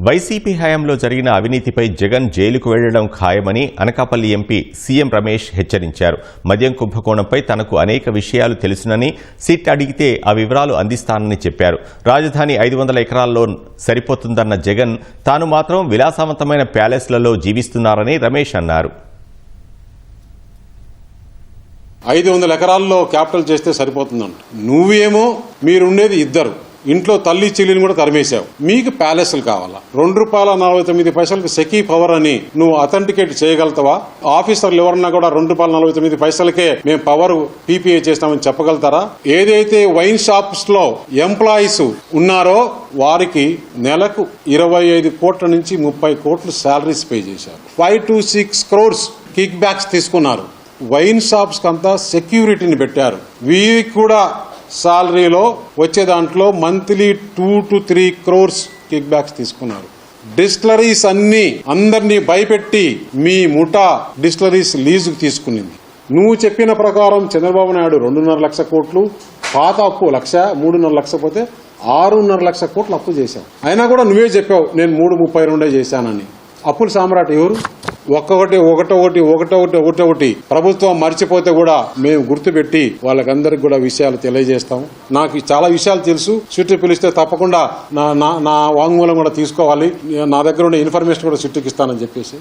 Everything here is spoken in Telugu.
వైసీపీ హయాంలో జరిగిన అవినీతిపై జగన్ జైలుకు వెళ్ళడం ఖాయమని అనకాపల్లి ఎంపీ సీఎం రమేష్ హెచ్చరించారు. మద్యం కుంభకోణంపై తనకు అనేక విషయాలు తెలుసునని సిట్ అడిగితే ఆ వివరాలు అందిస్తానని చెప్పారు. రాజధాని ఐదు వందల ఎకరాల్లో సరిపోతుందన్న జగన్ తాను మాత్రం విలాసవంతమైన ప్యాలెస్లలో జీవిస్తున్నారని రమేష్ అన్నారు. ఐదు వందల ఎకరాల్లో క్యాపిటల్ చేస్తే సరిపోతుందంట. నువ్వేమో మీరుండేది ఇద్దరు. ఇంట్లో తల్లి చెల్లిని కూడా తరిమేశావు. మీకు ప్యాలెస్లు కావాలా? రెండు రూపాయల నలభై తొమ్మిది పైసలకు సెకీ పవర్ అని నువ్వు అథెంటికేట్ చేయగలుగుతావా? ఆఫీసర్లు ఎవరన్నా కూడా రెండు రూపాయల నలభై తొమ్మిది పైసలకే మేము పవర్ పీపీఏ చేస్తామని చెప్పగలుగుతారా? ఏదైతే వైన్ షాప్స్లో ఎంప్లాయీస్ ఉన్నారో వారికి నెలకు ఇరవై ఐదు కోట్ల నుంచి ముప్పై కోట్లు శాలరీస్ పే చేశారు. Five to six crores kickbacks తీసుకున్నారు. వైన్ షాప్స్ అంతా సెక్యూరిటీని పెట్టారు. వీరికి కూడా సాలరీలో వచ్చే దాంట్లో monthly two to three crores kickbacks తీసుకున్నారు. డిస్టిలరీస్ అన్ని అందరినీ భయపెట్టి మీ ముఠా డిస్టిలరీస్ లీజుకు తీసుకునింది. నువ్వు చెప్పిన ప్రకారం చంద్రబాబు నాయుడు రెండున్నర లక్ష కోట్లు పాత అప్పు లక్ష మూడున్నర లక్ష పోతే ఆరున్నర లక్ష కోట్లు అప్పు చేశావు. అయినా కూడా నువ్వే చెప్పావు నేను మూడు ముప్పై రెండే చేశానని. అప్పుల సామ్రాట్ ఎవరు? ఒక్కొక్కటి ఒకటొకటి ఒకటొకటి ఒకటొకటి ప్రభుత్వం మర్చిపోతే కూడా మేము గుర్తుపెట్టి వాళ్ళకందరికి కూడా విషయాలు తెలియజేస్తాం. నాకు చాలా విషయాలు తెలుసు. చుట్టూ పిలిస్తే తప్పకుండా నా నా నా వాంగ్మూలం కూడా తీసుకోవాలి. నా దగ్గర ఉన్న ఇన్ఫర్మేషన్ కూడా చుట్టుకిస్తానని చెప్పేసి.